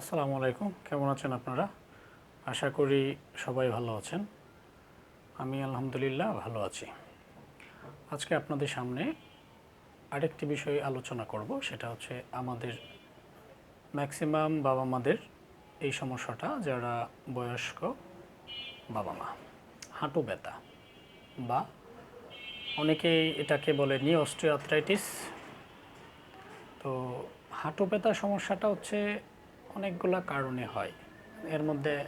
আসসালামু আলাইকুম। কেমন আছেন আপনারা? আশা করি সবাই ভালো আছেন। আমি আলহামদুলিল্লাহ ভালো আছি। আজকে আপনাদের সামনে আরেকটি বিষয়ে আলোচনা করব, সেটা হচ্ছে আমাদের ম্যাক্সিমাম বাবা মাদের এই সমস্যাটা, যারা বয়স্ক বাবা মা। হাঁটু ব্যথা বা অনেকেই এটাকে বলে নিউ অস্ট্রিয়াথ্রাইটিস তো হাঁটু ব্যথা সমস্যাটা হচ্ছে অনেকগুলা কারণে হয়। এর মধ্যে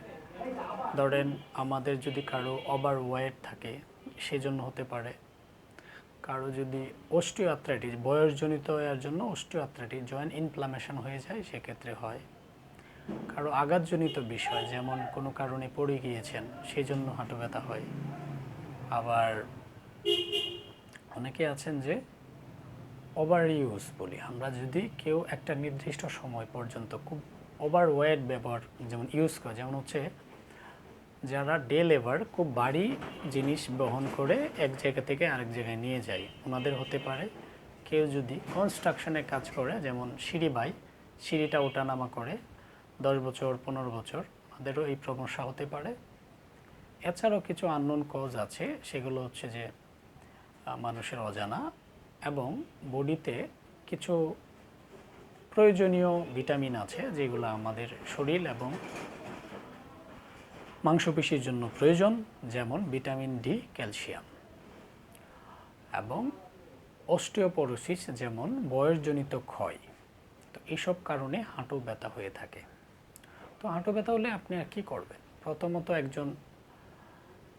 ধরেন আমাদের যদি কারও ওভার ওয়েট থাকে, সেজন্য হতে পারে। কারও যদি অস্টিও আথ্রাইটিস বয়সজনিত এর জন্য অস্টিও আথ্রাইটিস জয়েন্ট ইনফ্লামেশন হয়ে যায়, সেক্ষেত্রে হয়। কারও আঘাতজনিত বিষয়, যেমন কোনো কারণে পড়ে গিয়েছেন সেই জন্য হাঁটু ব্যথা হয়। আবার অনেকে আছেন যে ওভার ইউজ বলি। আমরা যদি কেউ একটা নির্দিষ্ট সময় পর্যন্ত খুব ওভার ওয়েট ব্যবহার, যেমন ইউজ করে, যেমন হচ্ছে যারা ডে লেবার খুব ভারী জিনিস বহন করে এক জায়গা থেকে আরেক জায়গায় নিয়ে যায়। ওনাদের হতে পারে কেউ যদি কনস্ট্রাকশনে কাজ করে, যেমন সিঁড়ি বাই, সিঁড়িটা ওঠানামা করে দশ বছর, পনেরো বছর, ওনাদেরও এই সমস্যা হতে পারে। এছাড়াও কিছু আননোন কজ আছে, সেগুলো হচ্ছে যে মানুষের অজানা এবং বডিতে কিছু প্রয়োজনীয় ভিটামিন আছে যেগুলো আমাদের শরীর এবং মাংসপেশির জন্য প্রয়োজন, যেমন ভিটামিন ডি, ক্যালসিয়াম। এবং অস্টিওপোরোসিস, যেমন বয়সজনিত ক্ষয়। তো এইসব কারণে হাঁটু ব্যথা হয়ে থাকে। তো হাঁটু ব্যথা হলে আপনি আর কী করবেন? প্রথমত একজন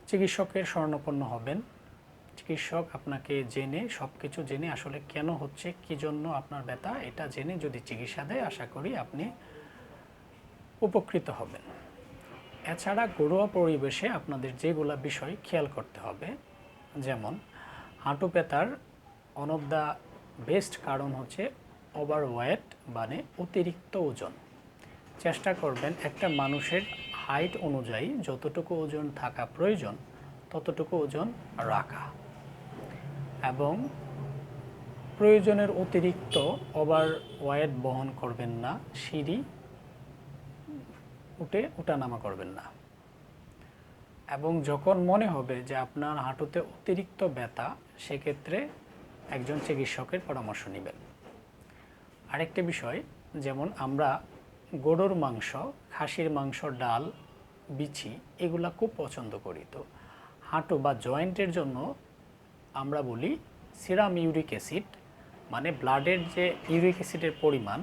চিকিৎসকের স্বর্ণপন্ন হবেন। চিকিৎসক আপনাকে জেনে সব কিছু জেনে আসলে কেন হচ্ছে, কী জন্য আপনার ব্যথা, এটা জেনে যদি চিকিৎসা দেয়, আশা করি আপনি উপকৃত হবেন। এছাড়া ঘরোয়া পরিবেশে আপনাদের যেগুলা বিষয় খেয়াল করতে হবে, যেমন হাঁটু ব্যথার অন অফ দ্য বেস্ট কারণ হচ্ছে ওভার ওয়েট মানে অতিরিক্ত ওজন। চেষ্টা করবেন একটা মানুষের হাইট অনুযায়ী যতটুকু ওজন থাকা প্রয়োজন, ততটুকু ওজন রাখা। এবং প্রয়োজনের অতিরিক্ত ওভার ওয়েট বহন করবেন না, সিঁড়ি উঠে ওঠানামা করবেন না। এবং যখন মনে হবে যে আপনার হাঁটুতে অতিরিক্ত ব্যথা, সেক্ষেত্রে একজন চিকিৎসকের পরামর্শ নেবেন। আরেকটি বিষয়, যেমন আমরা গরুর মাংস, খাসির মাংস, ডাল, বিচি, এগুলা খুব পছন্দ করি। তো হাঁটু বা জয়েন্টের জন্য আমরা বলি সিরাম ইউরিক অ্যাসিড মানে ব্লাডের যে ইউরিক অ্যাসিডের পরিমাণ,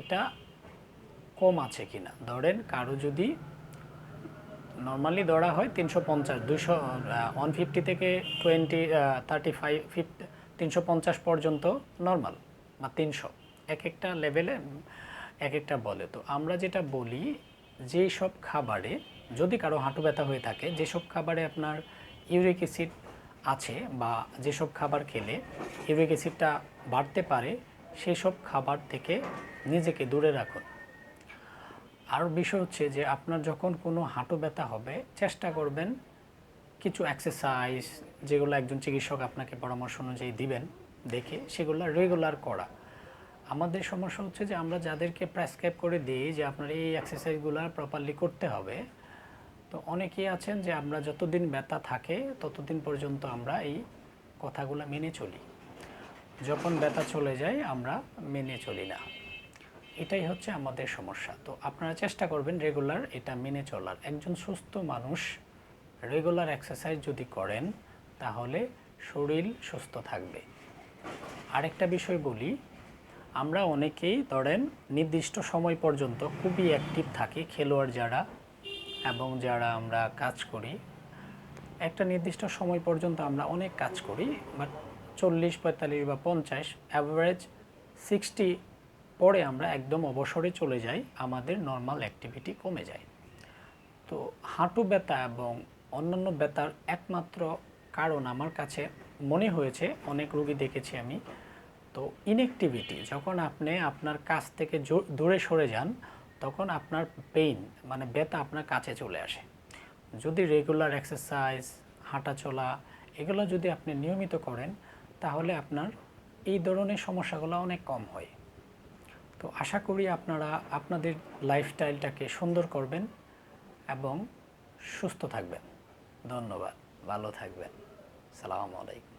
এটা কম আছে কি না ধরেন কারও যদি নর্মালি ধরা হয় তিনশো পঞ্চাশ দুশো ওয়ান ফিফটি থেকে টোয়েন্টি থার্টি ফাইভ ফিফটি তিনশো পঞ্চাশ পর্যন্ত নর্মাল বা তিনশো, এক একটা লেভেলে, এক একটা বলে। তো আমরা যেটা বলি, যেই সব খাবারে যদি কারও হাঁটু ব্যথা হয়ে থাকে, যেসব খাবারে আপনার ইউরিক অ্যাসিড আছে বা যেসব খাবার খেলে ইউরিক অ্যাসিডটা বাড়তে পারে সেই সব খাবার থেকে নিজেকে দূরে রাখুন। আর বিষয় হচ্ছে যে আপনার যখন কোনো হাঁটু ব্যথা হবে, চেষ্টা করবেন কিছু এক্সারসাইজ যেগুলো একজন চিকিৎসক আপনাকে পরামর্শ অনুযায়ী দিবেন দেখে সেগুলো রেগুলার করা। আমাদের সমস্যা হচ্ছে যে আমরা যাদেরকে প্রেসক্রাইব করে দিই যে আপনার এই এক্সারসাইজগুলো প্রপারলি করতে হবে তো অনেকেই আছেন যে আমরা যতদিন ব্যথা থাকে, ততদিন পর্যন্ত আমরা এই কথাগুলো মেনে চলি। যখন ব্যথা চলে যায়, আমরা মেনে চলি না। এটাই হচ্ছে আমাদের সমস্যা। তো আপনারা চেষ্টা করবেন রেগুলার এটা মেনে চলার। একজন সুস্থ মানুষ রেগুলার এক্সারসাইজ যদি করেন, তাহলে শরীর সুস্থ থাকবে। আরেকটা বিষয় বলি, আমরা অনেকেই ধরেন নির্দিষ্ট সময় পর্যন্ত খুবই অ্যাক্টিভ থাকি খেলোয়াড় যারা এবং যারা আমরা কাজ করি, একটা নির্দিষ্ট সময় পর্যন্ত আমরা অনেক কাজ করি বাট চল্লিশ, পঁয়তাল্লিশ বা পঞ্চাশ অ্যাভারেজ সিক্সটি পরে আমরা একদম অবসরে চলে যাই, আমাদের নর্মাল অ্যাক্টিভিটি কমে যায়। তো হাঁটু ব্যথা এবং অন্যান্য ব্যথার একমাত্র কারণ আমার কাছে মনে হয়েছে, অনেক রোগী দেখেছি আমি, তো ইনঅ্যাক্টিভিটি যখন আপনি আপনার কাছ থেকে দূরে সরে যান তখন আপনার পেইন মানে ব্যথা আপনার কাছে চলে আসে। যদি রেগুলার এক্সারসাইজ হাঁটা চলা, এগুলো যদি আপনি নিয়মিত করেন, তাহলে আপনার এই ধরনের সমস্যাগুলো অনেক কম হয়। তো আশা করি আপনারা আপনাদের লাইফস্টাইলটাকে সুন্দর করবেন এবং সুস্থ থাকবেন। ধন্যবাদ। ভালো থাকবেন। সালামু আলাইকুম।